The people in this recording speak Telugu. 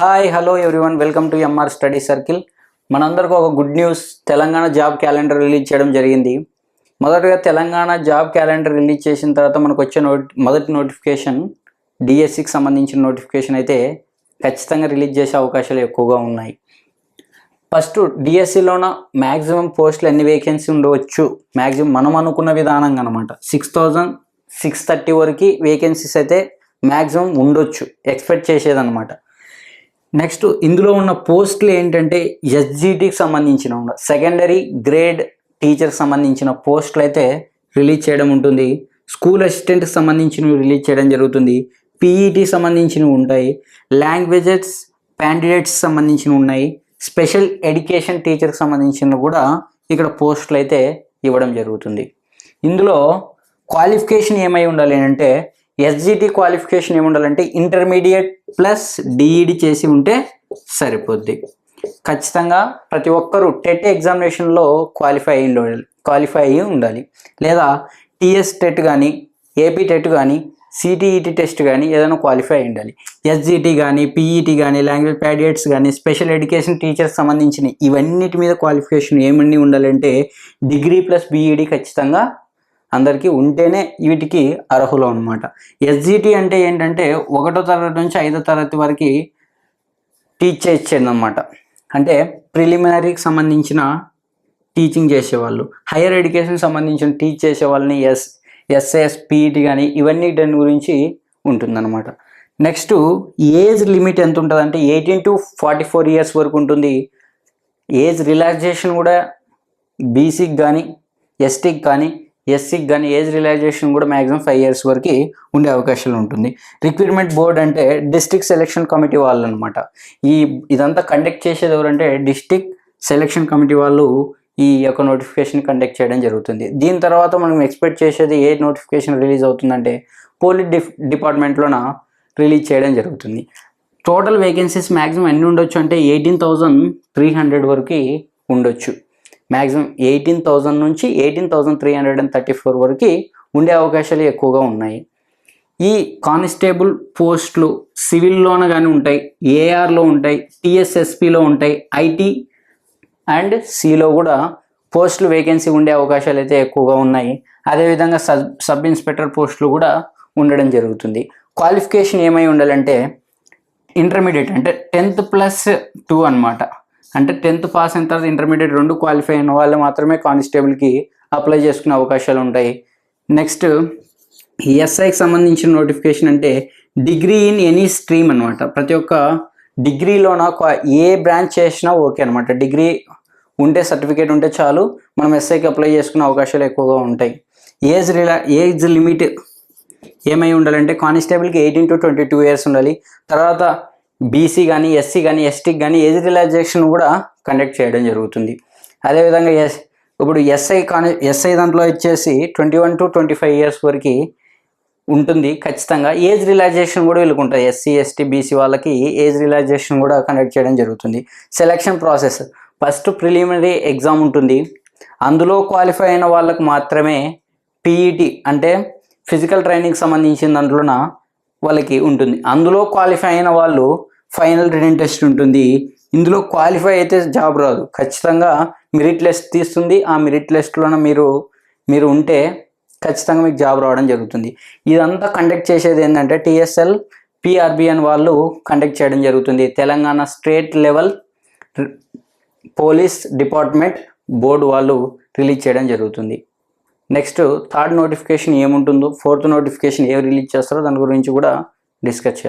Hi hello everyone welcome to MR study circle మనందరికీ ఒక good news Telangana job calendar release చేయడం జరిగింది. మొదటగా తెలంగాణ జాబ్ క్యాలెండర్ రిలీజ్ చేసిన తర్వాత మనకు వచ్చే నోటి మొదటి నోటిఫికేషన్ డిఎస్సికి సంబంధించిన నోటిఫికేషన్ అయితే ఖచ్చితంగా రిలీజ్ చేసే అవకాశాలు ఎక్కువగా ఉన్నాయి. ఫస్ట్ డిఎస్సిలోన మ్యాక్సిమం పోస్టులు ఎన్ని వేకెన్సీ ఉండవచ్చు? మ్యాక్సిమం మనం అనుకున్న విధానంగా అనమాట సిక్స్ థౌజండ్ సిక్స్ థర్టీ వరకు వేకెన్సీస్ అయితే మ్యాక్సిమం ఉండొచ్చు. ఎక్స్పెక్ట్ చేసేదన్నమాట. నెక్స్ట్ ఇందులో ఉన్న పోస్టులు ఏంటంటే ఎస్జిటికి సంబంధించిన సెకండరీ గ్రేడ్ టీచర్కి సంబంధించిన పోస్టులు అయితే రిలీజ్ చేయడం ఉంటుంది. స్కూల్ అసిస్టెంట్కి సంబంధించినవి రిలీజ్ చేయడం జరుగుతుంది. పీఈటీ సంబంధించినవి ఉంటాయి. లాంగ్వేజెస్ క్యాండిడేట్స్ సంబంధించినవి ఉన్నాయి. స్పెషల్ ఎడ్యుకేషన్ టీచర్కి సంబంధించిన కూడా ఇక్కడ పోస్టులు అయితే ఇవ్వడం జరుగుతుంది. ఇందులో క్వాలిఫికేషన్ ఏమై ఉండాలి అంటే ఎస్జిటి క్వాలిఫికేషన్ ఏముండాలంటే ఇంటర్మీడియట్ ప్లస్ డిఈడి చేసి ఉంటే సరిపోద్ది. ఖచ్చితంగా ప్రతి ఒక్కరూ టెట్ ఎగ్జామినేషన్లో క్వాలిఫై అయ్యి క్వాలిఫై అయ్యి ఉండాలి. లేదా టీఎస్ టెట్ కానీ ఏపీ టెట్ కానీ సిటీఈటీ టెస్ట్ కానీ ఏదైనా క్వాలిఫై అయి ఉండాలి. ఎస్జిటి కానీ పీఈటీ కానీ లాంగ్వేజ్ ప్యాడియట్స్ కానీ స్పెషల్ ఎడ్యుకేషన్ టీచర్స్ సంబంధించిన ఇవన్నిటి మీద క్వాలిఫికేషన్ ఏమన్నీ ఉండాలంటే డిగ్రీ ప్లస్ బీఈడి ఖచ్చితంగా అందరికీ ఉంటేనే వీటికి అర్హులు అనమాట ఎస్జిటి అంటే ఏంటంటే ఒకటో తరగతి నుంచి ఐదో తరగతి వరకు టీచ్ చేసేది అనమాట అంటే ప్రిలిమినరీకి సంబంధించిన టీచింగ్ చేసేవాళ్ళు. హైయర్ ఎడ్యుకేషన్కి సంబంధించిన టీచ్ చేసే వాళ్ళని ఎస్ ఎస్ఎస్ పీఈటీ కానీ ఇవన్నీ దాని గురించి ఉంటుందన్నమాట. నెక్స్ట్ ఏజ్ లిమిట్ ఎంత ఉంటుంది అంటే eighteen to forty four years వరకు ఉంటుంది. ఏజ్ రిలాక్సేషన్ కూడా బీసీకి కానీ ఎస్టీకి కానీ ఎస్సీకి కానీ ఏజ్ రిలైజేషన్ కూడా మ్యాక్సిమం ఫైవ్ ఇయర్స్ వరకు ఉండే అవకాశాలు ఉంటుంది. రిక్రూట్మెంట్ బోర్డ్ అంటే డిస్ట్రిక్ట్ సెలక్షన్ కమిటీ వాళ్ళు అనమాట ఈ ఇదంతా కండక్ట్ చేసేది ఎవరంటే డిస్టిక్ సెలక్షన్ కమిటీ వాళ్ళు ఈ యొక్క నోటిఫికేషన్ కండక్ట్ చేయడం జరుగుతుంది. దీని తర్వాత మనం ఎక్స్పెక్ట్ చేసేది ఏ నోటిఫికేషన్ రిలీజ్ అవుతుందంటే పోలీస్ డిఫ్ డిపార్ట్మెంట్లోన రిలీజ్ చేయడం జరుగుతుంది. టోటల్ వేకెన్సీస్ మ్యాక్సిమం ఎన్ని ఉండొచ్చు అంటే ఎయిటీన్ థౌజండ్ త్రీ హండ్రెడ్ వరకు ఉండొచ్చు. మ్యాక్సిమం ఎయిటీన్ థౌజండ్ నుంచి eighteen thousand three hundred and thirty four వరకు ఉండే అవకాశాలు ఎక్కువగా ఉన్నాయి. ఈ కానిస్టేబుల్ పోస్టులు సివిల్లోన కానీ ఉంటాయి ఏఆర్లో ఉంటాయి టీఎస్ఎస్పిలో ఉంటాయి ఐటీ అండ్ సిలో కూడా పోస్టులు వేకెన్సీ ఉండే అవకాశాలు అయితే ఎక్కువగా ఉన్నాయి. అదేవిధంగా సబ్ సబ్ ఇన్స్పెక్టర్ పోస్టులు కూడా ఉండడం జరుగుతుంది. క్వాలిఫికేషన్ ఏమై ఉండాలంటే ఇంటర్మీడియట్ అంటే టెన్త్ ప్లస్ టూ అనమాట అంటే టెన్త్ పాస్ అయిన తర్వాత ఇంటర్మీడియట్ రెండు క్వాలిఫై అయిన వాళ్ళు మాత్రమే కానిస్టేబుల్కి అప్లై చేసుకునే అవకాశాలు ఉంటాయి. నెక్స్ట్ ఎస్ఐకి సంబంధించిన నోటిఫికేషన్ అంటే డిగ్రీ ఇన్ ఎనీ స్ట్రీమ్ అనమాట ప్రతి ఒక్క డిగ్రీలోన ఏ బ్రాంచ్ చేసినా ఓకే అనమాట డిగ్రీ ఉంటే సర్టిఫికేట్ ఉంటే చాలు మనం ఎస్ఐకి అప్లై చేసుకునే అవకాశాలు ఎక్కువగా ఉంటాయి. ఏజ్ రిలా ఏజ్ లిమిట్ ఏమై ఉండాలంటే కానిస్టేబుల్కి eighteen to twenty two years ఉండాలి. తర్వాత బీసీ కానీ ఎస్సీ కానీ ఎస్టీకి కానీ ఏజ్ రిలాక్సేషన్ కూడా కండక్ట్ చేయడం జరుగుతుంది. అదేవిధంగా ఎస్ ఇప్పుడు ఎస్ఐ కానీ ఎస్ఐ దాంట్లో వచ్చేసి twenty one to twenty five years వరకు ఉంటుంది ఖచ్చితంగా. ఏజ్ రిలాక్సేషన్ కూడా వీళ్ళకి ఉంటుంది. ఎస్సీ ఎస్టీ బీసీ వాళ్ళకి ఏజ్ రిలాక్సేషన్ కూడా కండక్ట్ చేయడం జరుగుతుంది. Selection process first preliminary exam ఉంటుంది. అందులో క్వాలిఫై అయిన వాళ్ళకు మాత్రమే పీఈటీ అంటే ఫిజికల్ ట్రైనింగ్ సంబంధించిన దాంట్లోన వాళ్ళకి ఉంటుంది. అందులో క్వాలిఫై అయిన వాళ్ళు ఫైనల్ రిటర్న్ టెస్ట్ ఉంటుంది. ఇందులో క్వాలిఫై అయితే జాబ్ రాదు. ఖచ్చితంగా మెరిట్ లిస్ట్ తీస్తుంది. ఆ మెరిట్ లిస్ట్లోన మీరు మీరు ఉంటే ఖచ్చితంగా మీకు జాబ్ రావడం జరుగుతుంది. ఇదంతా కండక్ట్ చేసేది ఏంటంటే టిఎస్ఎల్ పిఆర్బిఎన్ వాళ్ళు కండక్ట్ చేయడం జరుగుతుంది. Telangana state level police department board వాళ్ళు రిలీజ్ చేయడం జరుగుతుంది. నెక్స్ట్ థర్డ్ నోటిఫికేషన్ ఏముంటుందో ఫోర్త్ నోటిఫికేషన్ ఏ రిలీజ్ చేస్తారో దాని గురించి కూడా డిస్కస్ చేయాలి